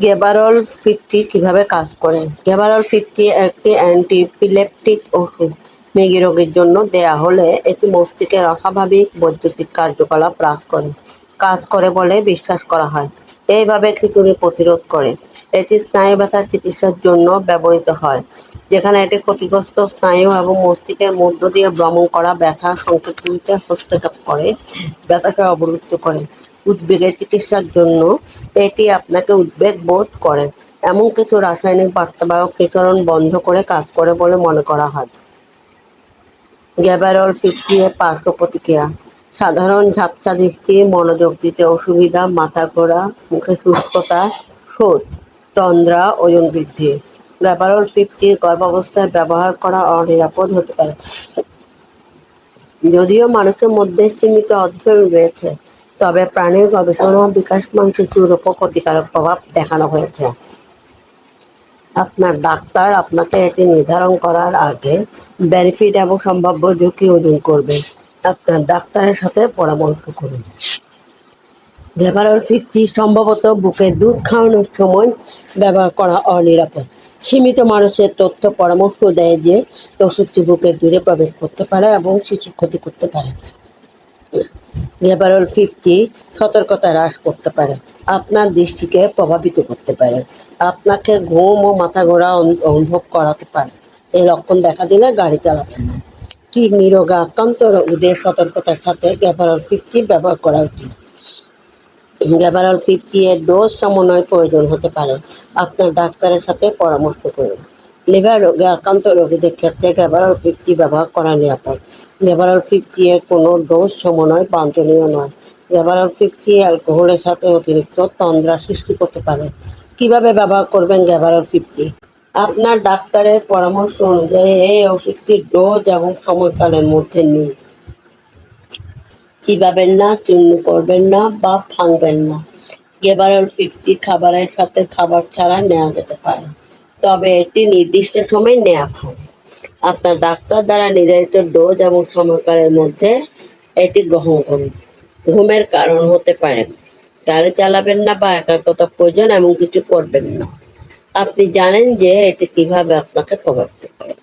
গেবারল fifty কীভাবে কাজ করে গেবারল ফিফটি একটি অ্যান্টিপিলেপটিক ওষুধ। মেঘি রোগের জন্য দেয়া হলে এটি মস্তিষ্কের অস্বাভাবিক বৈদ্যুতিক কার্যকলাপ হ্রাস করে। কাজ করে বলে বিশ্বাস করা হয়। এইভাবে খিচুড়ি প্রতিরোধ করে। এটি স্নায়ু ব্যথার চিকিৎসার জন্য ব্যবহৃত হয়, যেখানে এটি ক্ষতিগ্রস্ত স্নায়ু এবং মস্তিষ্কের মধ্য দিয়ে ভ্রমণ করা ব্যথা সংকেতগুলিতে হস্তক্ষেপ করে, ব্যথাকে অবরুদ্ধ করে। উদ্বেগের চিকিৎসার জন্য এটি আপনাকে উদ্বেগ বোধ করে, এমন কিছু রাসায়নিক বার্তাবাহক নিঃসরণ বন্ধ করে কাজ করে বলে মনে করা হয়। গ্যাবারল ফিফটি এর পার্শ্ব প্রতিক্রিয়া। সাধারণ ঝাপসা দৃষ্টি, মনোযোগ দিতে অসুবিধা, মাথা ঘোরা, মুখে শুষ্কতা, শোধ, তন্দ্রা, ওজন বৃদ্ধি। গ্যাবারল ফিফটি গর্ভাবস্থায় ব্যবহার করা অনিরাপদ হতে পারে। যদিও মানুষের মধ্যে সীমিত অধ্যয়ন রয়েছে, তবে প্রাণীর গবেষণা বিকাশমান শিশুর উপর ক্ষতিকারক প্রভাব দেখানো হয়েছে। আপনার ডাক্তার আপনাকে এটি নির্ধারণ করার আগে বেনিফিট এবং সম্ভাব্য ঝুঁকি ওজন করবেন আপনার ডাক্তারের সাথে পরামর্শ করুন। লেবারল ফিফটি সম্ভবত বুকে দুধ খাওয়ানোর সময় ব্যবহার করা অনিরাপদ। সীমিত মানুষের তথ্য পরামর্শ দেয় যে, ওষুধটি বুকে দূরে প্রবেশ করতে পারে এবং শিশুর ক্ষতি করতে পারে। লেবারল ফিফটি সতর্কতা হ্রাস করতে পারে। আপনার দৃষ্টিকে প্রভাবিত করতে পারে। আপনাকে ঘুম ও মাথা ঘোরা অনু- অনুভব করাতে পারে। এই লক্ষণ দেখা দিলে গাড়ি চালাবেন না। কিডনি রোগে আক্রান্ত রোগীদের সতর্কতার সাথে গ্যাবারল ফিফটি ব্যবহার করা উচিত। গ্যাবারল ফিফটি এর ডোজ সমন্বয় প্রয়োজন হতে পারে। আপনার ডাক্তারের সাথে পরামর্শ করুন। লিভার রোগে আক্রান্ত রোগীদের ক্ষেত্রে গ্যাবারল ফিফটি ব্যবহার করা নিরাপদ। গ্যাবারল ফিফটি এর কোনো ডোজ সমন্বয় বাঞ্ছনীয় নয়। গ্যাবারল ফিফটি অ্যালকোহলের সাথে অতিরিক্ত তন্দ্রা সৃষ্টি করতে পারে। কীভাবে ব্যবহার করবেন গ্যাবারল ফিফটি আপনার ডাক্তারের পরামর্শ অনুযায়ী এই ওষুধটির ডোজ এবং সময়কালের মধ্যে নিন। চিবাবেন না, চূর্ণ করবেন না বা ভাঙবেন না। গেবারল ফিফটি খাবারের সাথে খাবার ছাড়া নেওয়া যেতে পারে। তবে এটি নির্দিষ্ট সময় নেওয়া খান আপনার ডাক্তার দ্বারা নির্ধারিত ডোজ এবং সময়কালের মধ্যে এটি গ্রহণ করুন। ঘুমের কারণ হতে পারে। গাড়ি চালাবেন না বা একাগ্রতা প্রয়োজন এমন কিছু করবেন না। আপনি জানেন যে এটি কীভাবে আপনাকে প্রভাবিত করে।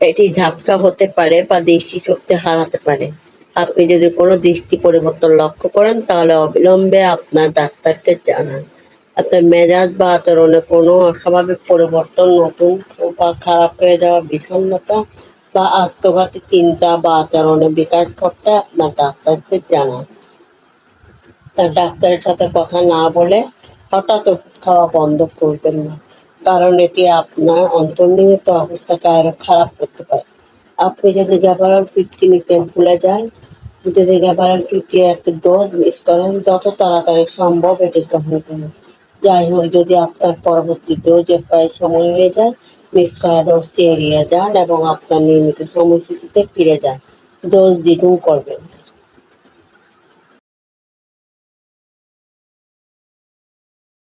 এটি ঝাপসা হতে পারে বা দৃষ্টিশক্তি হারাতে পারে। আপনি যদি কোনো দৃষ্টি পরিবর্তন লক্ষ্য করেন, তাহলে অবিলম্বে আপনার ডাক্তারকে জানান। আপনার মেজাজ বা আচরণে কোনো অস্বাভাবিক পরিবর্তন, নতুন বা খারাপ হয়ে যাওয়া, বিষণ্ণতা বা আত্মঘাতী চিন্তা বা আচরণে বিকাশ ঘটলে আপনার ডাক্তারকে জানান। তার ডাক্তারের সাথে কথা না বলে হঠাৎ ওষুধ খাওয়া বন্ধ করবেন না। কারণ এটি আপনার অন্তর্নিহিত অবস্থাকে আরও খারাপ করতে পারে। আপনি যদি গ্যাবারল ফিফটি নিতে ভুলে যান, যদি গ্যাবারল ফিফটি একটা ডোজ মিস করেন, যত তাড়াতাড়ি সম্ভব এটি গ্রহণ করুন। যাই হোক, যদি আপনার পরবর্তী ডোজে প্রায় সময় হয়ে যায় মিস করা ডোজটি এড়িয়ে যান এবং আপনার নিয়মিত সময়সূচিতে ফিরে যান। ডোজ দ্বিগুণ করবেন।